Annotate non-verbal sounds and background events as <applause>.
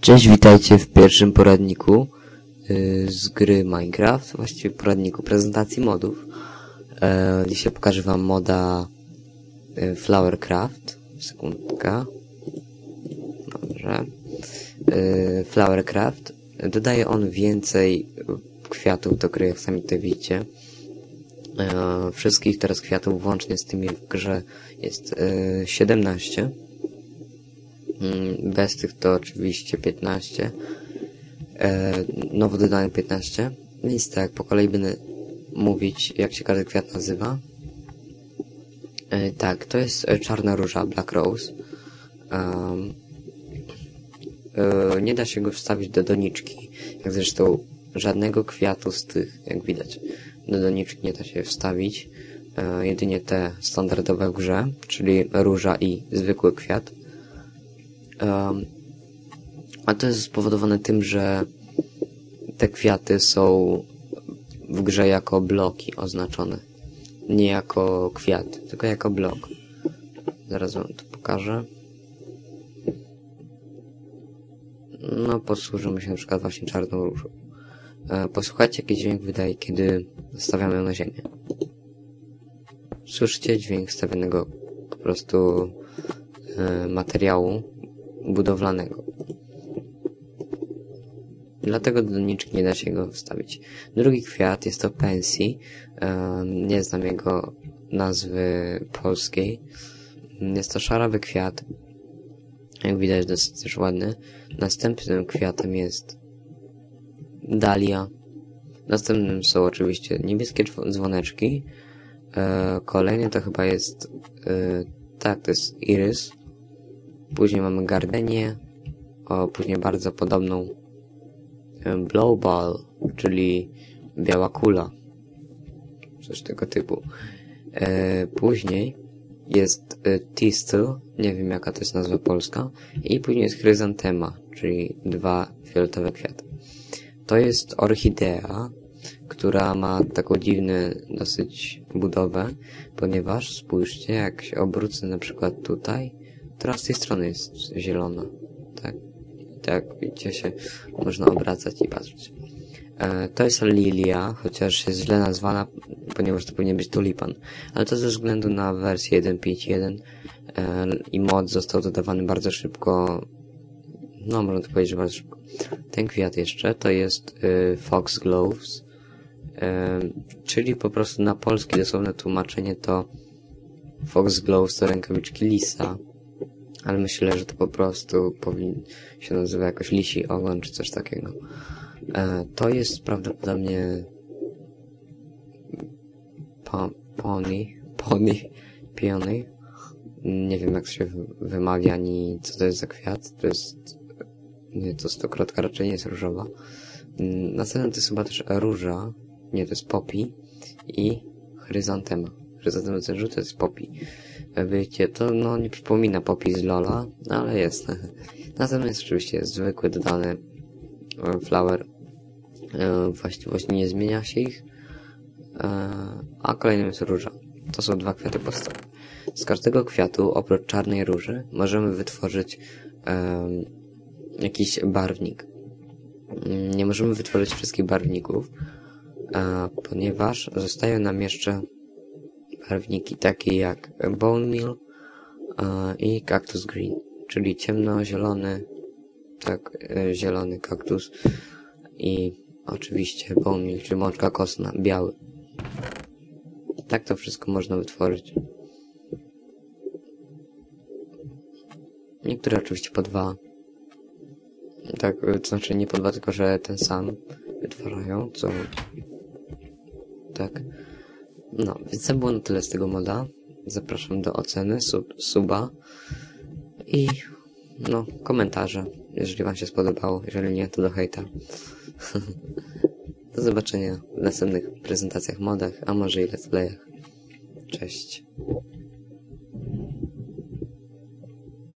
Cześć, witajcie w pierwszym poradniku y, z gry Minecraft, właściwie poradniku prezentacji modów. E, dzisiaj pokażę wam moda y, Flowercraft. Sekundka. Dobrze. Y, Flowercraft. Dodaje on więcej kwiatów do gry, jak sami tutaj widzicie. E, wszystkich teraz kwiatów, włącznie z tymi w grze, jest 17. Mm, bez tych to oczywiście 15. E, nowo dodałem 15. Więc tak, po kolei będę mówić, jak się każdy kwiat nazywa. E, tak, to jest e, czarna róża, Black Rose. E, nie da się go wstawić do doniczki. Jak zresztą żadnego kwiatu z tych, jak widać, do doniczki nie da się wstawić. Jedynie te standardowe w grze, czyli róża i zwykły kwiat. A to jest spowodowane tym, że te kwiaty są w grze jako bloki oznaczone. Nie jako kwiat, tylko jako blok. Zaraz wam to pokażę. No, posłużymy się na przykład właśnie czarną różą. E, posłuchajcie, jaki dźwięk wydaje, kiedy stawiamy ją na ziemię. Słyszycie dźwięk stawionego po prostu e, materiału budowlanego. Dlatego do doniczki nie da się go wstawić. Drugi kwiat jest to pensji. Nie znam jego nazwy polskiej. Jest to szarawy kwiat. Jak widać dosyć też ładny. Następnym kwiatem jest dalia. Następnym są oczywiście niebieskie dzwoneczki. E, kolejny to chyba jest... E, tak, to jest irys. Później mamy gardenię, o, później bardzo podobną blowball, czyli biała kula. Coś tego typu. E, później jest e, tistel, nie wiem jaka to jest nazwa polska. I później jest chryzantema, czyli dwa fioletowe kwiaty. To jest orchidea, która ma taką dziwną dosyć budowę, ponieważ spójrzcie, jak się obrócę na przykład tutaj, Teraz z tej strony jest zielona. Tak. Tak, widzicie się, można obracać i patrzeć. E, to jest lilia, chociaż jest źle nazwana, ponieważ to powinien być tulipan. Ale to ze względu na wersję 1.5.1 e, i mod został dodawany bardzo szybko. No, można to powiedzieć, że bardzo szybko. Ten kwiat jeszcze to jest e, Foxgloves, e, czyli po prostu na polskie dosłowne tłumaczenie to Foxgloves to rękawiczki lisa ale myślę, że to po prostu powinien się nazywa jakoś lisi ogon czy coś takiego. E, to jest prawdopodobnie po, pony, pony, piony. Nie wiem jak się wymawia, ani co to jest za kwiat. To jest, nie, to stokrotka raczej nie jest różowa. Następny to jest chyba też róża, nie, to jest poppy i chryzantema. Chryzantema to jest to jest poppy. Wiecie, to no nie przypomina popis Lola, no, ale jest. <laughs> Natomiast oczywiście zwykły dodany e, flower. E, właściwie nie zmienia się ich. E, a kolejnym jest róża. To są dwa kwiaty podstawowe. Z każdego kwiatu, oprócz czarnej róży, możemy wytworzyć jakiś barwnik. Nie możemy wytworzyć wszystkich barwników, ponieważ zostają nam jeszcze barwniki takie jak Bone Meal i Cactus Green, czyli ciemno-zielony, tak, e, zielony kaktus i oczywiście Bone Meal, czyli mączka kostna, biały. Tak to wszystko można wytworzyć. Niektóre oczywiście po dwa. Tak, to znaczy nie po dwa, tylko że ten sam wytwarzają, co... Tak. No, więc to było na tyle z tego moda. Zapraszam do oceny, sub, suba i no, komentarze, jeżeli wam się spodobało. Jeżeli nie, to do hejta. <laughs> do zobaczenia w następnych prezentacjach modach, a może i let's playach. Cześć.